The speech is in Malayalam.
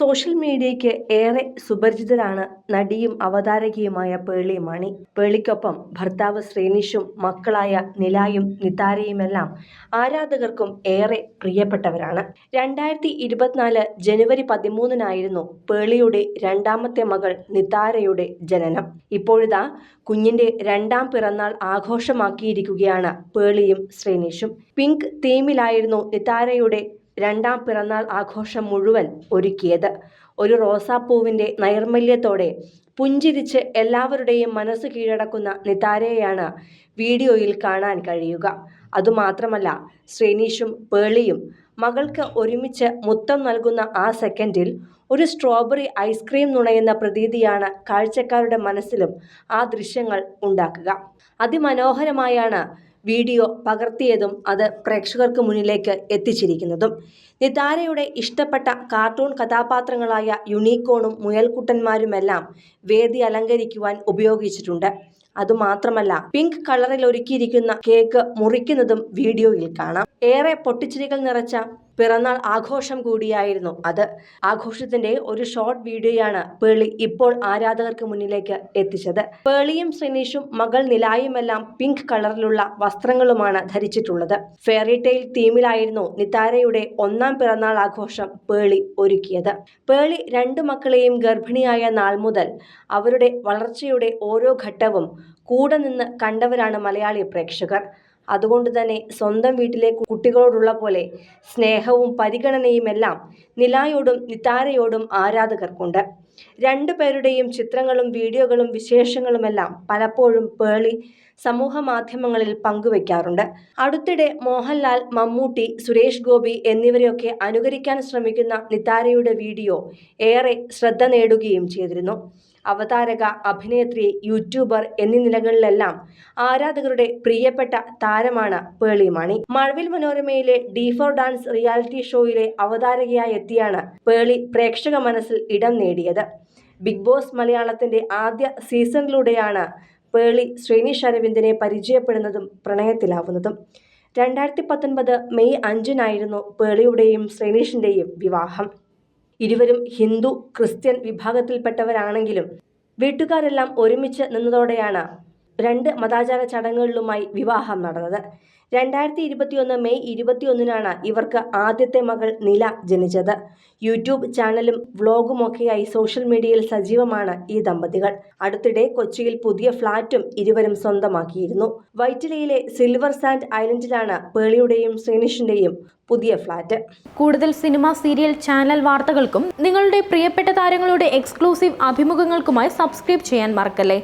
സോഷ്യൽ മീഡിയയ്ക്ക് ഏറെ സുപരിചിതരാണ് നടിയും അവതാരകയുമായ പേളി മണി. പേളിക്കൊപ്പം ഭർത്താവ് ശ്രീനിഷും മക്കളായ നിലായും നിതാരയുമെല്ലാം ആരാധകർക്കും ഏറെ പ്രിയപ്പെട്ടവരാണ്. രണ്ടായിരത്തി ഇരുപത്തിനാല് ജനുവരി പതിമൂന്നിനായിരുന്നു പേളിയുടെ രണ്ടാമത്തെ മകൾ നിതാരയുടെ ജനനം. ഇപ്പോഴിതാ കുഞ്ഞിന്റെ രണ്ടാം പിറന്നാൾ ആഘോഷമാക്കിയിരിക്കുകയാണ് പേളിയും ശ്രീനിഷും. പിങ്ക് തീമിലായിരുന്നു നിതാരയുടെ രണ്ടാം പിറന്നാൾ ആഘോഷം മുഴുവൻ ഒരുക്കിയത്. ഒരു റോസാപ്പൂവിന്റെ നൈർമല്യത്തോടെ പുഞ്ചിരിച്ച് എല്ലാവരുടെയും മനസ്സ് കീഴടക്കുന്ന നിതാരയെയാണ് വീഡിയോയിൽ കാണാൻ കഴിയുക. അതുമാത്രമല്ല ശ്രീനീഷും പേളിയും മകൾക്ക് ഒരുമിച്ച് മുത്തം നൽകുന്ന ആ സെക്കൻഡിൽ ഒരു സ്ട്രോബെറി ഐസ്ക്രീം നുണയുന്ന പ്രതീതിയാണ് കാഴ്ചക്കാരുടെ മനസ്സിലും ആ ദൃശ്യങ്ങൾ ഉണ്ടാക്കുക. അതിമനോഹരമായാണ് വീഡിയോ പകർത്തിയതും അത് പ്രേക്ഷകർക്ക് മുന്നിലേക്ക് എത്തിച്ചിരിക്കുന്നതും. നിതാരയുടെ ഇഷ്ടപ്പെട്ട കാർട്ടൂൺ കഥാപാത്രങ്ങളായ യുണീക്കോണും മുയൽക്കുട്ടന്മാരുമെല്ലാം വേദി അലങ്കരിക്കുവാൻ ഉപയോഗിച്ചിട്ടുണ്ട്. അതുമാത്രമല്ല പിങ്ക് കളറിൽ ഒരുക്കിയിരിക്കുന്ന കേക്ക് മുറിക്കുന്നതും വീഡിയോയിൽ കാണാം. ഏറെ പൊട്ടിച്ചിരികൾ നിറച്ച പിറന്നാൾ ആഘോഷം കൂടിയായിരുന്നു അത്. ആഘോഷത്തിന്റെ ഒരു ഷോർട്ട് വീഡിയോയാണ് പേളി ഇപ്പോൾ ആരാധകർക്ക് മുന്നിലേക്ക് എത്തിച്ചത്. പേളിയും ശ്രീനീഷും മകൾ നിലായുമെല്ലാം പിങ്ക് കളറിലുള്ള വസ്ത്രങ്ങളുമാണ് ധരിച്ചിട്ടുള്ളത്. ഫെയറി ടെയിൽ തീമിലായിരുന്നു നിതാരയുടെ ഒന്നാം പിറന്നാൾ ആഘോഷം പേളി ഒരുക്കിയത്. പേളി രണ്ടു മക്കളെയും ഗർഭിണിയായ നാൾ മുതൽ അവരുടെ വളർച്ചയുടെ ഓരോ ഘട്ടവും കൂടെ നിന്ന് കണ്ടവരാണ് മലയാളി പ്രേക്ഷകർ. അതുകൊണ്ട് തന്നെ സ്വന്തം വീട്ടിലെ കുട്ടികളോടുള്ള പോലെ സ്നേഹവും പരിഗണനയുമെല്ലാം നിലായോടും നിതാരയോടും ആരാധകർക്കുണ്ട്. രണ്ടു പേരുടെയും ചിത്രങ്ങളും വീഡിയോകളും വിശേഷങ്ങളുമെല്ലാം പലപ്പോഴും പേളി സമൂഹ മാധ്യമങ്ങളിൽ പങ്കുവയ്ക്കാറുണ്ട് അടുത്തിടെ മോഹൻലാൽ മമ്മൂട്ടി സുരേഷ് ഗോപി എന്നിവരെയൊക്കെ അനുകരിക്കാൻ ശ്രമിക്കുന്ന നിതാരയുടെ വീഡിയോ ഏറെ ശ്രദ്ധ നേടുകയും ചെയ്തിരുന്നു. അവതാരക അഭിനേത്രി യൂട്യൂബർ എന്നീ നിലകളിലെല്ലാം ആരാധകരുടെ പ്രിയപ്പെട്ട താരമാണ് പേളി മാണി. മഴവിൽ മനോരമയിലെ ഡി ഫോർ ഡാൻസ് റിയാലിറ്റി ഷോയിലെ അവതാരകയായി എത്തിയാണ് പേളി പ്രേക്ഷക മനസ്സിൽ ഇടം നേടിയത്. ബിഗ് ബോസ് മലയാളത്തിന്റെ ആദ്യ സീസണിലൂടെയാണ് പേളി ശ്രീനിഷ് അരവിന്ദിനെ പരിചയപ്പെടുന്നതും പ്രണയത്തിലാവുന്നതും. രണ്ടായിരത്തി പത്തൊൻപത് മെയ് അഞ്ചിനായിരുന്നു പേളിയുടെയും ശ്രീനീഷിന്റെയും വിവാഹം. ഇരുവരും ഹിന്ദു ക്രിസ്ത്യൻ വിഭാഗത്തിൽപ്പെട്ടവരാണെങ്കിലും വീട്ടുകാരെല്ലാം ഒരുമിച്ച് നിന്നതോടെയാണ് രണ്ട് മതാചാര ചടങ്ങുകളിലുമായി വിവാഹം നടന്നത്. രണ്ടായിരത്തി ഇരുപത്തിയൊന്ന് മെയ് ഇരുപത്തിയൊന്നിനാണ് ഇവർക്ക് ആദ്യത്തെ മകൾ നില ജനിച്ചത്. യൂട്യൂബ് ചാനലും വ്ലോഗുമൊക്കെയായി സോഷ്യൽ മീഡിയയിൽ സജീവമാണ് ഈ ദമ്പതികൾ. അടുത്തിടെ കൊച്ചിയിൽ പുതിയ ഫ്ളാറ്റും ഇരുവരും സ്വന്തമാക്കിയിരുന്നു. വൈറ്റിലയിലെ സിൽവർ സാൻഡ് ഐലൻഡിലാണ് പേളിയുടെയും ശ്രീനിഷിന്റെയും പുതിയ ഫ്ളാറ്റ്. കൂടുതൽ സിനിമ സീരിയൽ ചാനൽ വാർത്തകൾക്കും നിങ്ങളുടെ പ്രിയപ്പെട്ട താരങ്ങളുടെ എക്സ്ക്ലൂസീവ് അഭിമുഖങ്ങൾക്കുമായി സബ്സ്ക്രൈബ് ചെയ്യാൻ മറക്കല്ലേ?